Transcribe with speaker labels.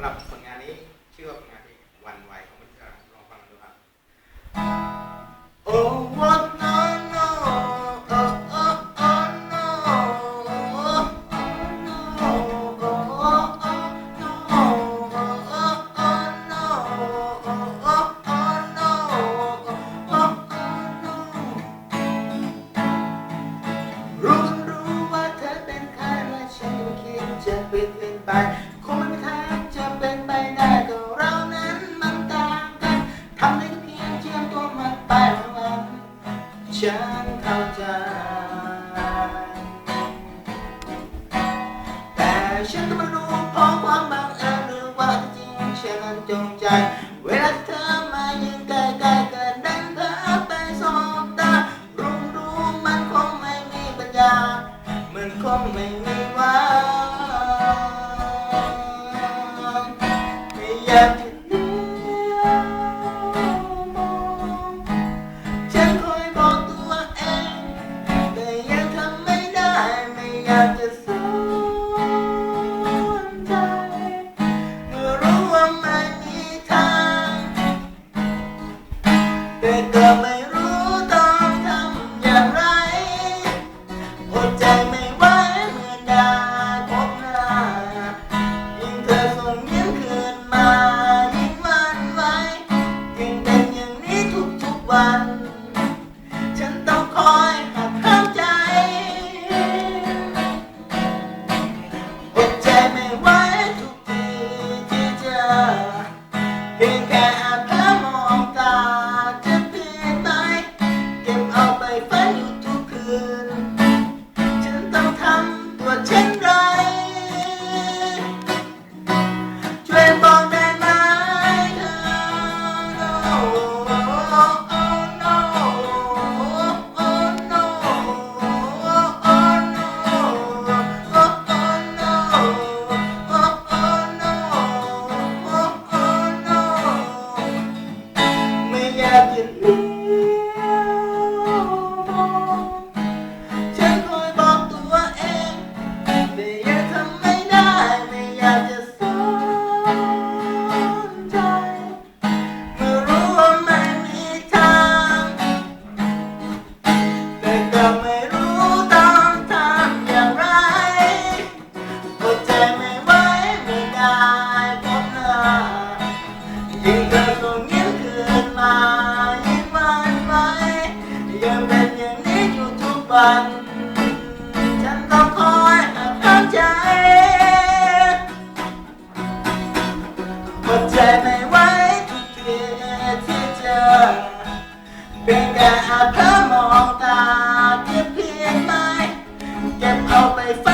Speaker 1: ำหรับผลงานนี้ชื่อว่าผลงานที่วันไหวของมันจะลองฟังดูครับ
Speaker 2: Oh what no no oh oh oh no oh no oh oh no oh oh no oh oh no oh no รู้รู้ว่าเธอเป็นใครและฉันก็คิดจะเปลี่ยนเปลี่ยนไป ทำได้เพียงเจียมตัวมันไปวันฉันเข้าใจแต่ฉันก็ไม่รู้เพราะความบังเอิญหรือว่าจริงฉันจงใจ เวลาที่เธอมายืนใกล้ๆกันดันเธอไปสอบตารู้รู้มันคงไม่มีปัญญา มันคงไม่มีวันไม่อยาก แต่ก็ไม่รู้ต้องทำอย่างไรอดใจไม่ไหวไม่ได้พบหน้ายิ่งเธอส่งยิ้มคืนมายิ่งหวันไหวยังเป็นอย่างนี้อยู่ทุกวัน ฉันต้องคอยหักห้ามใจอดใจไม่ไหวทุกทีที่เจอเพียงแค่อาจเพ้อ I'll be